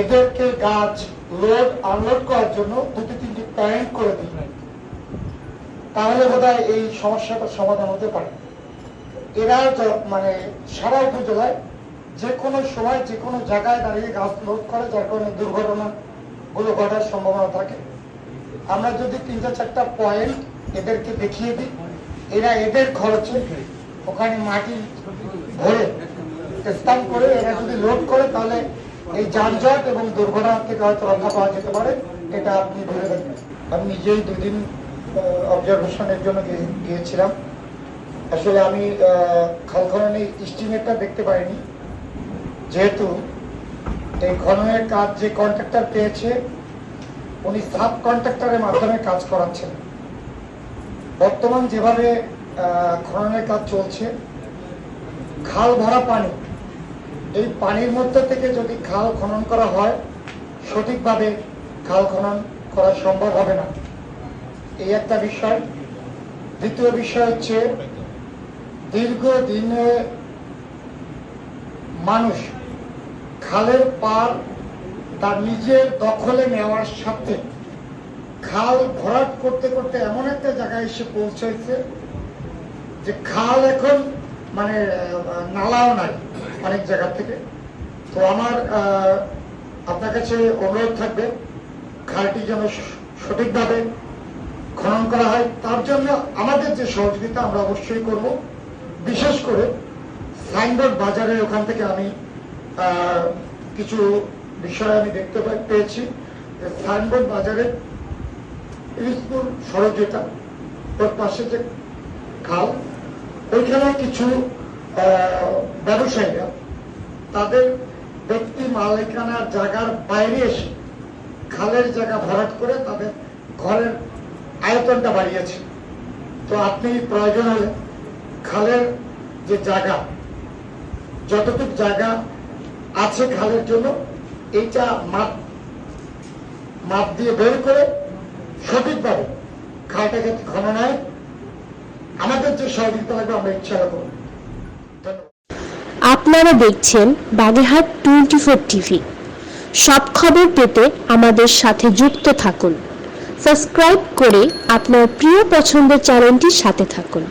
এদেরকে গাছ load unload করার জন্য দুটি তিনটি পয়েন্ট করে দিই তাহলে বোধহয় এই সমস্যাটার সমাধান হতে পারে। এরা মানে সারা উপজেলায় যে কোনো সময় যে কোনো জায়গায় দাঁড়িয়ে গাছ লোড করে, যার কারণে দুর্ঘটনা গুলো ঘটার সম্ভাবনা থাকে। আমরা যদি তিনটা চারটা পয়েন্ট এদেরকে দেখিয়ে দিই, এরা এদের খরচে ওখানে মাটি ভরে স্থান করে এরা যদি লোড করে, তাহলে এই যানজট এবং দুর্ঘটনা থেকে হয়তো রক্ষা পাওয়া যেতে পারে, এটা আপনি ধরে দেখবেন। আমি নিজেই দুদিন অবজারভেশনের জন্য গিয়ে- গিয়েছিলাম। আসলে আমি খাল খননের ইস্টিমেটটা দেখতে পাইনি। যেহেতু এই খননের কাজ যে কন্ট্রাক্টর পেয়েছে, উনি সাব কন্ট্রাক্টরের মাধ্যমে কাজ করাচ্ছেন। বর্তমান যেভাবে খননের কাজ চলছে, খাল ভরা পানি এই পানির মধ্যে থেকে যদি খাল খনন করা হয়, সঠিকভাবে খাল খনন করা সম্ভব হবে না। এই একটা বিষয়। দ্বিতীয় বিষয় হচ্ছে, দীর্ঘদিনে মানুষ খালের পার তার নিজের দখলে নেওয়ার সাথে খাল ভরাট করতে করতে এমন একটা জায়গায় এসে পৌঁছেছে যে খাল এখন মানে নালাও নাই। অনেক জায়গা থেকে। তো আমার আপনার কাছে অনুরোধ থাকবে খালটি যেন সঠিকভাবে খনন করা হয়। তার জন্য আমাদের যে সহযোগিতা আমরা অবশ্যই করব। বিশেষ করে সাইনবোর্ড বাজারের ওখান থেকে আমি কিছু বিষয় আমি দেখতে পাই- পেয়েছি। সাইনবোর্ড বাজারে ইলিশপুর সড়ক যেটা ওর পাশে যে খাল, ওইখানে কিছু ব্যবসায়ীরা তাদের ব্যক্তি মালিকানার জায়গার বাইরে এসে খালের জায়গা ভরাট করে তাদের ঘরের আয়তনটা বাড়িয়েছে। তো আপনি প্রয়োজন হলে খালের যে জায়গা, যতটুকু জায়গা আছে খালের জন্য, এইটা মাপ মাপ দিয়ে বের করে সঠিকভাবে খালটাকে খনন হয়, আমাদের যে সহযোগিতা লাগবে আমরা ইচ্ছা করব। আপনারা দেখছেন বাগেরহাট টোয়েন্টি ফোর টিভি। সব খবর পেতে আমাদের সাথে যুক্ত থাকুন। সাবস্ক্রাইব করে আপনার প্রিয় পছন্দের চ্যানেলটির সাথে থাকুন।